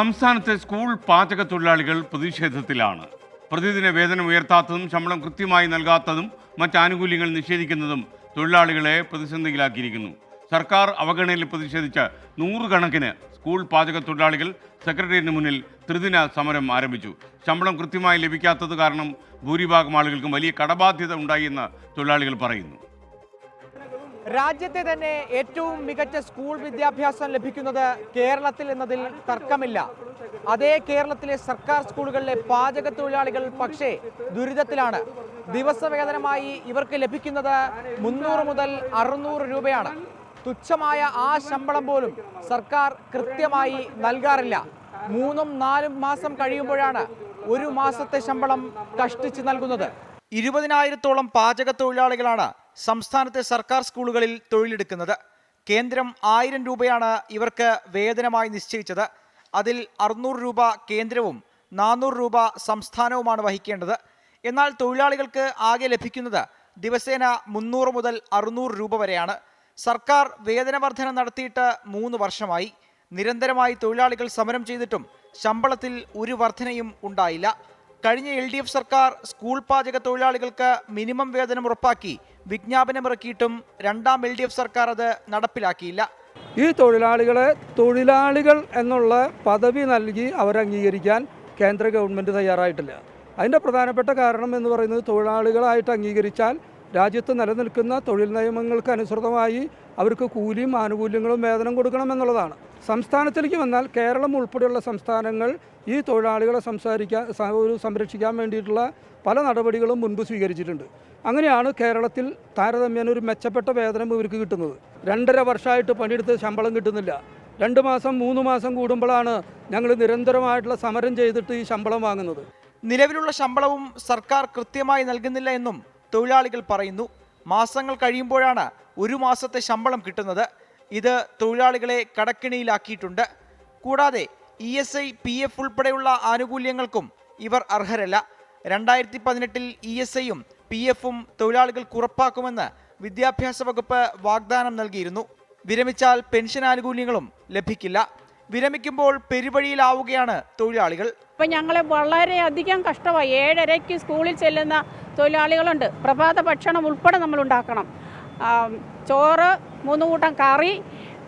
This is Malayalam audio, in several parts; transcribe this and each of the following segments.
സംസ്ഥാനത്തെ സ്കൂൾ പാചക തൊഴിലാളികൾ പ്രതിഷേധത്തിലാണ്. പ്രതിദിന വേതനം ഉയർത്താത്തതും ശമ്പളം കൃത്യമായി നൽകാത്തതും മറ്റ് ആനുകൂല്യങ്ങൾ നിഷേധിക്കുന്നതും തൊഴിലാളികളെ പ്രതിസന്ധിയിലാക്കിയിരിക്കുന്നു. സർക്കാർ അവഗണനയിൽ പ്രതിഷേധിച്ച് നൂറുകണക്കിന് സ്കൂൾ പാചക തൊഴിലാളികൾ സെക്രട്ടേറിയറ്റിന് മുന്നിൽ ത്രിദിന സമരം ആരംഭിച്ചു. ശമ്പളം കൃത്യമായി ലഭിക്കാത്തത് കാരണം ഭൂരിഭാഗം ആളുകൾക്കും വലിയ കടബാധ്യത ഉണ്ടായി എന്ന് തൊഴിലാളികൾ പറയുന്നു. രാജ്യത്തെ തന്നെ ഏറ്റവും മികച്ച സ്കൂൾ വിദ്യാഭ്യാസം ലഭിക്കുന്നത് കേരളത്തിൽ എന്നതിൽ തർക്കമില്ല. അതേ കേരളത്തിലെ സർക്കാർ സ്കൂളുകളിലെ പാചക തൊഴിലാളികൾ പക്ഷേ ദുരിതത്തിലാണ്. ദിവസവേതനമായി ഇവർക്ക് ലഭിക്കുന്നത് മുന്നൂറ് മുതൽ അറുന്നൂറ് രൂപയാണ്. തുച്ഛമായ ആ ശമ്പളം പോലും സർക്കാർ കൃത്യമായി നൽകാറില്ല. മൂന്നും നാലും മാസം കഴിയുമ്പോഴാണ് ഒരു മാസത്തെ ശമ്പളം കഷ്ടിച്ച് നൽകുന്നത്. ഇരുപതിനായിരത്തോളം പാചക തൊഴിലാളികളാണ് സംസ്ഥാനത്തെ സർക്കാർ സ്കൂളുകളിൽ തൊഴിലെടുക്കുന്നത്. കേന്ദ്രം ആയിരം രൂപയാണ് ഇവർക്ക് വേതനമായി നിശ്ചയിച്ചത്. അതിൽ അറുന്നൂറ് രൂപ കേന്ദ്രവും നാനൂറ് രൂപ സംസ്ഥാനവുമാണ് വഹിക്കേണ്ടത്. എന്നാൽ തൊഴിലാളികൾക്ക് ആകെ ലഭിക്കുന്നത് ദിവസേന മുന്നൂറ് മുതൽ അറുന്നൂറ് രൂപ വരെയാണ്. സർക്കാർ വേതന വർധന നടത്തിയിട്ട് മൂന്ന് വർഷമായി. നിരന്തരമായി തൊഴിലാളികൾ സമരം ചെയ്തിട്ടും ശമ്പളത്തിൽ ഒരു വർധനയും ഉണ്ടായില്ല. കഴിഞ്ഞ എൽ സർക്കാർ സ്കൂൾ പാചക തൊഴിലാളികൾക്ക് മിനിമം വേതനം ഉറപ്പാക്കി. വിജ്ഞാപനമിറക്കിയിട്ടും രണ്ടാം എൽ ഡി എഫ് സർക്കാർ അത് നടപ്പിലാക്കിയില്ല. ഈ തൊഴിലാളികളെ തൊഴിലാളികൾ എന്നുള്ള പദവി നൽകി അവരംഗീകരിക്കാൻ കേന്ദ്ര ഗവൺമെന്റ് തയ്യാറായിട്ടില്ല. അതിന്റെ പ്രധാനപ്പെട്ട കാരണം എന്ന് പറയുന്നത് തൊഴിലാളികളായിട്ട് അംഗീകരിച്ചാൽ രാജ്യത്ത് നിലനിൽക്കുന്ന തൊഴിൽ നിയമങ്ങൾക്ക് അനുസൃതമായി അവർക്ക് കൂലിയും ആനുകൂല്യങ്ങളും വേതനം കൊടുക്കണം എന്നുള്ളതാണ്. സംസ്ഥാനത്തിലേക്ക് വന്നാൽ കേരളം ഉൾപ്പെടെയുള്ള സംസ്ഥാനങ്ങൾ ഈ തൊഴിലാളികളെ സംസാരിക്കാൻ ഒരു സംരക്ഷിക്കാൻ വേണ്ടിയിട്ടുള്ള പല നടപടികളും മുൻപ് സ്വീകരിച്ചിട്ടുണ്ട്. അങ്ങനെയാണ് കേരളത്തിൽ താരതമ്യേന ഒരു മെച്ചപ്പെട്ട വേതനം ഇവർക്ക് കിട്ടുന്നത്. രണ്ടര വർഷമായിട്ട് പണിയെടുത്ത് ശമ്പളം കിട്ടുന്നില്ല. രണ്ട് മാസം മൂന്ന് മാസം കൂടുമ്പോഴാണ് ഞങ്ങൾ നിരന്തരമായിട്ടുള്ള സമരം ചെയ്തിട്ട് ഈ ശമ്പളം വാങ്ങുന്നത്. നിലവിലുള്ള ശമ്പളവും സർക്കാർ കൃത്യമായി നൽകുന്നില്ല എന്നും തൊഴിലാളികൾ പറയുന്നു. മാസങ്ങൾ കഴിയുമ്പോഴാണ് ഒരു മാസത്തെ ശമ്പളം കിട്ടുന്നത്. ഇത് തൊഴിലാളികളെ കടക്കിണിയിലാക്കിയിട്ടുണ്ട്. കൂടാതെ E S I P F ഉൾപ്പെടെയുള്ള ആനുകൂല്യങ്ങൾക്കും ഇവർ അർഹരല്ല. രണ്ടായിരത്തി പതിനെട്ടിൽ ഇ എസ് ഐയും പി എഫും തൊഴിലാളികൾക്ക് ഉറപ്പാക്കുമെന്ന് വിദ്യാഭ്യാസ വകുപ്പ് വാഗ്ദാനം നൽകിയിരുന്നു. വിരമിച്ചാൽ പെൻഷൻ ആനുകൂല്യങ്ങളും ലഭിക്കില്ല. വിരമിക്കുമ്പോൾ പെരുവഴിയിലാവുകയാണ് തൊഴിലാളികൾ. ഇപ്പം ഞങ്ങളെ വളരെയധികം കഷ്ടമായി. ഏഴരയ്ക്ക് സ്കൂളിൽ ചെല്ലുന്ന തൊഴിലാളികളുണ്ട്. പ്രഭാത ഭക്ഷണം ഉൾപ്പെടെ നമ്മൾ ഉണ്ടാക്കണം. ചോറ് മൂന്ന് കൂട്ടം കറി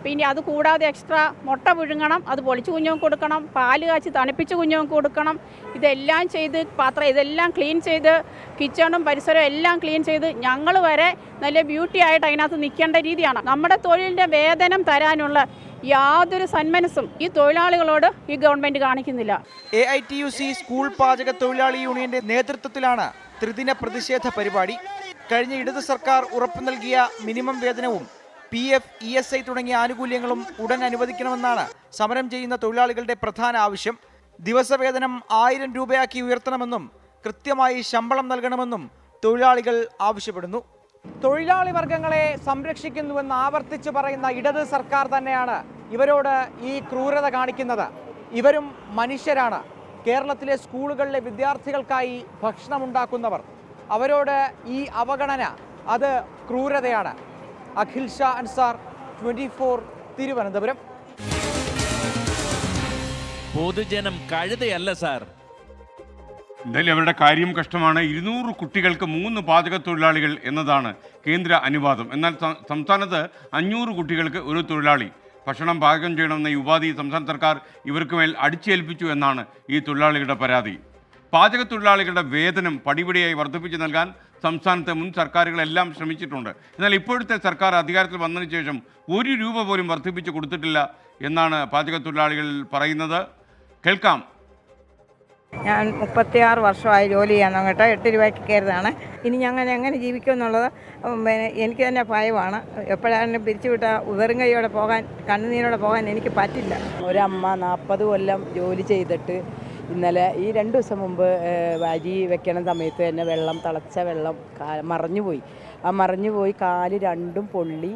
പിന്നെ അത് കൂടാതെ എക്സ്ട്രാ മുട്ട പുഴുങ്ങണം അത് പൊളിച്ച് കുഞ്ഞുങ്ങൾക്ക് കൊടുക്കണം പാൽ കാച്ചി തണുപ്പിച്ച് കുഞ്ഞുങ്ങൾക്ക് കൊടുക്കണം. ഇതെല്ലാം ചെയ്ത് പാത്രം ഇതെല്ലാം ക്ലീൻ ചെയ്ത് കിച്ചണും പരിസരവും എല്ലാം ക്ലീൻ ചെയ്ത് ഞങ്ങൾ വരെ നല്ല ബ്യൂട്ടി ആയിട്ട് അതിനകത്ത് നിൽക്കേണ്ട രീതിയാണ്. നമ്മുടെ തൊഴിലിന്റെ വേതനം തരാനുള്ള യാതൊരു സന്മനസ്സും ഈ തൊഴിലാളികളോട് ഈ ഗവൺമെന്റ് കാണിക്കുന്നില്ല. A I T U C school പാചക തൊഴിലാളി യൂണിയന്റെ നേതൃത്വത്തിലാണ് ത്രിദിന പ്രതിഷേധ പരിപാടി. കഴിഞ്ഞ ഇടത് സർക്കാർ ഉറപ്പു നൽകിയ മിനിമം വേതനവും P F E S I തുടങ്ങിയ ആനുകൂല്യങ്ങളും ഉടൻ അനുവദിക്കണമെന്നാണ് സമരം ചെയ്യുന്ന തൊഴിലാളികളുടെ പ്രധാന ആവശ്യം. ദിവസവേതനം ആയിരം രൂപയാക്കി ഉയർത്തണമെന്നും കൃത്യമായി ശമ്പളം നൽകണമെന്നും തൊഴിലാളികൾ ആവശ്യപ്പെടുന്നു. തൊഴിലാളി വർഗങ്ങളെ സംരക്ഷിക്കുന്നുവെന്ന് ആവർത്തിച്ചു പറയുന്ന ഇടത് സർക്കാർ തന്നെയാണ് ഇവരോട് ഈ ക്രൂരത കാണിക്കുന്നത്. ഇവരും മനുഷ്യരാണ്. കേരളത്തിലെ സ്കൂളുകളിലെ വിദ്യാർത്ഥികൾക്കായി ഭക്ഷണമുണ്ടാക്കുന്നവർ. അവരോട് ഈ അവഗണന അത് ക്രൂരതയാണ്. Akhil Sha Ansar twenty four Thiruvananthapuram. പൊതുജനം കഴുതയല്ല സാർ. എന്തായാലും അവരുടെ കാര്യം കഷ്ടമാണ്. ഇരുന്നൂറ് കുട്ടികൾക്ക് മൂന്ന് പാചക തൊഴിലാളികൾ എന്നതാണ് കേന്ദ്ര അനുവാദം. എന്നാൽ സംസ്ഥാനത്ത് അഞ്ഞൂറ് കുട്ടികൾക്ക് ഒരു തൊഴിലാളി. ഭക്ഷണം പാചകം ചെയ്യണമെന്ന ഈ ഉപാധി സംസ്ഥാന സർക്കാർ ഇവർക്ക് മേൽ അടിച്ചേൽപ്പിച്ചു എന്നാണ് ഈ തൊഴിലാളികളുടെ പരാതി. പാചക തൊഴിലാളികളുടെ വേതനം പടിപടിയായി വർദ്ധിപ്പിച്ചു നൽകാൻ സംസ്ഥാനത്തെ മുൻ സർക്കാരുകളെല്ലാം ശ്രമിച്ചിട്ടുണ്ട്. എന്നാൽ ഇപ്പോഴത്തെ സർക്കാർ അധികാരത്തിൽ വന്നതിന് ശേഷം ഒരു രൂപ പോലും വർദ്ധിപ്പിച്ച് കൊടുത്തിട്ടില്ല എന്നാണ് പാചക തൊഴിലാളികൾ പറയുന്നത്. കേൾക്കാം. ഞാൻ മുപ്പത്തിയാറ് വർഷമായി ജോലി ചെയ്യാൻ അങ്ങോട്ട് എട്ട് രൂപയ്ക്ക് കയറിയതാണ്. ഇനി ഞങ്ങൾ എങ്ങനെ ജീവിക്കും എന്നുള്ളത് പിന്നെ എനിക്ക് തന്നെ ഭയമാണ്. എപ്പോഴാണ് പിരിച്ചുവിട്ട ഉദറും വെറും കൈയോടെ പോകാൻ കണ്ണുനീരോടെ പോകാൻ എനിക്ക് പറ്റില്ല. ഒരമ്മ നാൽപ്പത് കൊല്ലം ജോലി ചെയ്തിട്ട് ഇന്നലെ ഈ രണ്ട് ദിവസം മുമ്പ് അരി വെക്കണ സമയത്ത് തന്നെ വെള്ളം തിളച്ച വെള്ളം മറഞ്ഞുപോയി ആ മറിഞ്ഞുപോയി കാൽ രണ്ടും പൊള്ളി.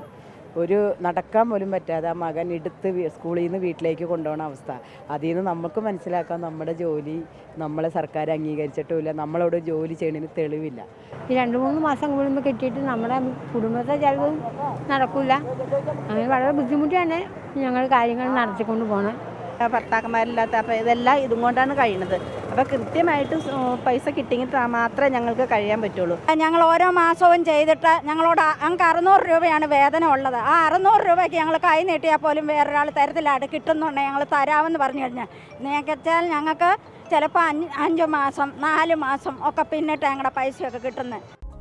ഒരു നടക്കാൻ പോലും പറ്റാതെ ആ മകൻ എടുത്ത് സ്കൂളിൽ നിന്ന് വീട്ടിലേക്ക് കൊണ്ടുപോകുന്ന അവസ്ഥ. അതിൽ നിന്ന് നമുക്ക് മനസ്സിലാക്കാം നമ്മുടെ ജോലി നമ്മളെ സർക്കാർ അംഗീകരിച്ചിട്ടുമില്ല. നമ്മളോട് ജോലി ചെയ്യണതിന് തെളിവില്ല. ഈ രണ്ട് മൂന്ന് മാസം കൂടുമ്പോൾ കിട്ടിയിട്ട് നമ്മുടെ കുടുംബത്തെ ചിലവ് നടക്കില്ല അങ്ങനെ വളരെ ബുദ്ധിമുട്ടിയാണ് ഞങ്ങൾ കാര്യങ്ങൾ നടത്തിക്കൊണ്ട് പോകണം ഭർത്താക്കന്മാരില്ലാത്ത അപ്പോൾ ഇതെല്ലാം ഇതും കൊണ്ടാണ് കഴിയുന്നത് അപ്പോൾ കൃത്യമായിട്ട് പൈസ കിട്ടിയെങ്കിൽ മാത്രമേ ഞങ്ങൾക്ക് കഴിയാൻ പറ്റുള്ളൂ. ഞങ്ങൾ ഓരോ മാസവും ചെയ്തിട്ട് ഞങ്ങളോട് ഞങ്ങൾക്ക് അറുന്നൂറ് രൂപയാണ് വേതന ഉള്ളത്. ആ അറുന്നൂറ് രൂപയ്ക്ക് ഞങ്ങൾ കൈ നീട്ടിയാൽ പോലും വേറൊരാൾ തരത്തിലാണ് കിട്ടുന്നുണ്ടെങ്കിൽ ഞങ്ങൾ തരാമെന്ന് പറഞ്ഞു കഴിഞ്ഞാൽ നിങ്ങൾക്ക് ഞങ്ങൾക്ക് ചിലപ്പോൾ അഞ്ച് അഞ്ച് മാസം നാല് മാസം ഒക്കെ പിന്നിട്ട് ഞങ്ങളുടെ പൈസയൊക്കെ കിട്ടുന്നത്.